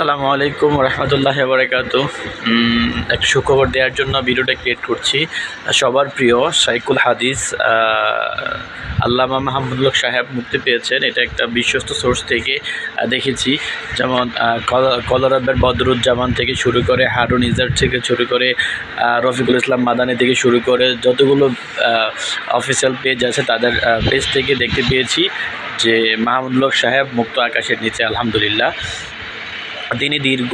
আসসালামু আলাইকুম রহমতুল্লাহ বারকাত একটা সুখবর দেওয়ার জন্য ভিডিওটা ক্রিয়েট করছি। সবার প্রিয় সাইকুল হাদিস আল্লামা মাহমুদুল্লাহ সাহেব মুক্তি পেয়েছেন। এটা একটা বিশ্বস্ত সোর্স থেকে দেখেছি। যেমন কলরাবের বদরুজ্জামান থেকে শুরু করে, হারুন ইজার থেকে শুরু করে রফিকুল ইসলাম মাদানি থেকে শুরু করে, যতগুলো অফিসিয়াল পেজ আছে তাদের পেজ থেকে দেখতে পেয়েছি যে মাহমুদুল্লাহ সাহেব মুক্ত আকাশের নিচে, আলহামদুলিল্লাহ। তিনি দীর্ঘ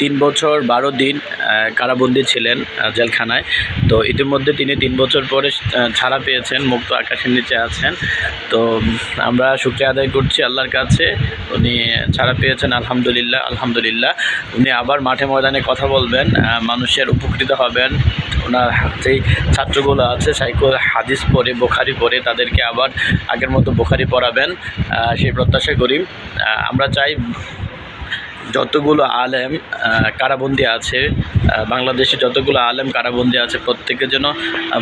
তিন বছর বারো দিন কারাবন্দী ছিলেন জেলখানায়। তো ইতিমধ্যে তিনি তিন বছর পরে ছাড়া পেয়েছেন, মুক্ত আকাশের নিচে আছেন। তো আমরা শুক্রিয়া আদায় করছি আল্লাহর কাছে। উনি ছাড়া পেয়েছেন, আলহামদুলিল্লাহ আলহামদুলিল্লাহ। উনি আবার মাঠে ময়দানে কথা বলবেন মানুষের উপকৃত হবেন। ওনার যেই ছাত্রগুলো আছে, সাইকো হাদিস পড়ে, বোখারি পড়ে, তাদেরকে আবার আগের মতো বোখারি পড়াবেন। সেই প্রত্যাশা করি। আমরা চাই যতগুলো আলেম কারাবন্দী আছে বাংলাদেশে যতগুলো আলেম কারাবন্দী আছে, প্রত্যেকে যেন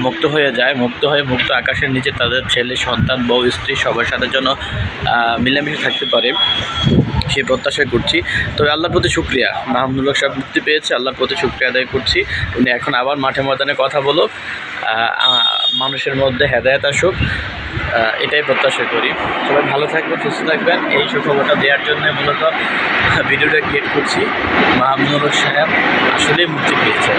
মুক্ত হয়ে যায়, মুক্ত হয়ে মুক্ত আকাশের নিচে তাদের ছেলে, সন্তান, বউ, স্ত্রী সবার সাথে যেন মিলেমিশে থাকতে পারে। সেই প্রত্যাশা করছি। তবে আল্লাহর প্রতি শুক্রিয়া। মাহমুদুল্লাহ সাহেব মুক্তি পেয়েছে, আল্লাহর প্রতি শুক্রিয়া আদায় করছি। উনি এখন আবার মাঠে ময়দানে কথা বলুক মানুষের মধ্যে হেদায়ত আসুক এটাই প্রত্যাশা করি। সবাই ভালো থাকবেন, সুস্থ থাকবেন। এই সুখবরটা দেওয়ার জন্য মূলত ভিডিওটা ক্রিয়েট করছি। মাহমুদ সাহেব আসলে মুক্তি পেয়েছেন।